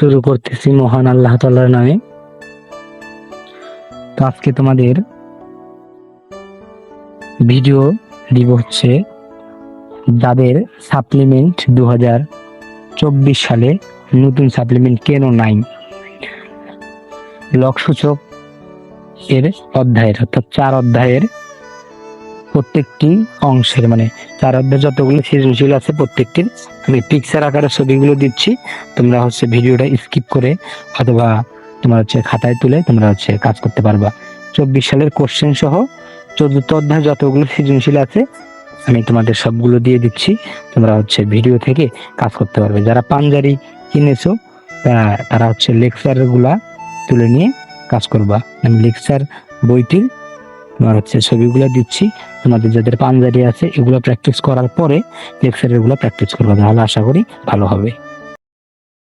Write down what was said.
শুরু করতেছি মহান আল্লাহ তাআলার নামে। তো আজকে তোমাদের ভিডিও দিব হচ্ছে যাদের সাপ্লিমেন্ট দু চব্বিশ সালে নতুন সাপ্লিমেন্ট কেন নাই। লকসূচক এর অধ্যায়ের, অর্থাৎ চার অধ্যায়ের প্রত্যেকটি অংশের মানে চার অধ্যায় যতগুলো সৃজনশীল আছে প্রত্যেকটির। আমি পিকচার আকারে ছবিগুলো দিচ্ছি। তোমরা হচ্ছে ভিডিওটা স্কিপ করে অথবা তোমরা হচ্ছে খাতায় তুলে তোমরা হচ্ছে কাজ করতে পারবা। চব্বিশ সালের কোশ্চেন সহ চতুর্থ অধ্যায় যতগুলো সৃজনশীল আছে, আমি তোমাদের সবগুলো দিয়ে দিচ্ছি। তোমরা হচ্ছে ভিডিও থেকে কাজ করতে পারবে। যারা পাঞ্জারি কিনেছো তারা হচ্ছে লেকচারগুলা তুলে নিয়ে কাজ করবা। আমি লেকচার বইটির তোমার হচ্ছে ছবিগুলো দিচ্ছি। তোমাদের যাদের পাঞ্জারি আছে, এগুলো প্র্যাকটিস করার পরে লেকচারেরগুলো প্র্যাকটিস করবে। তাহলে আশা করি ভালো হবে।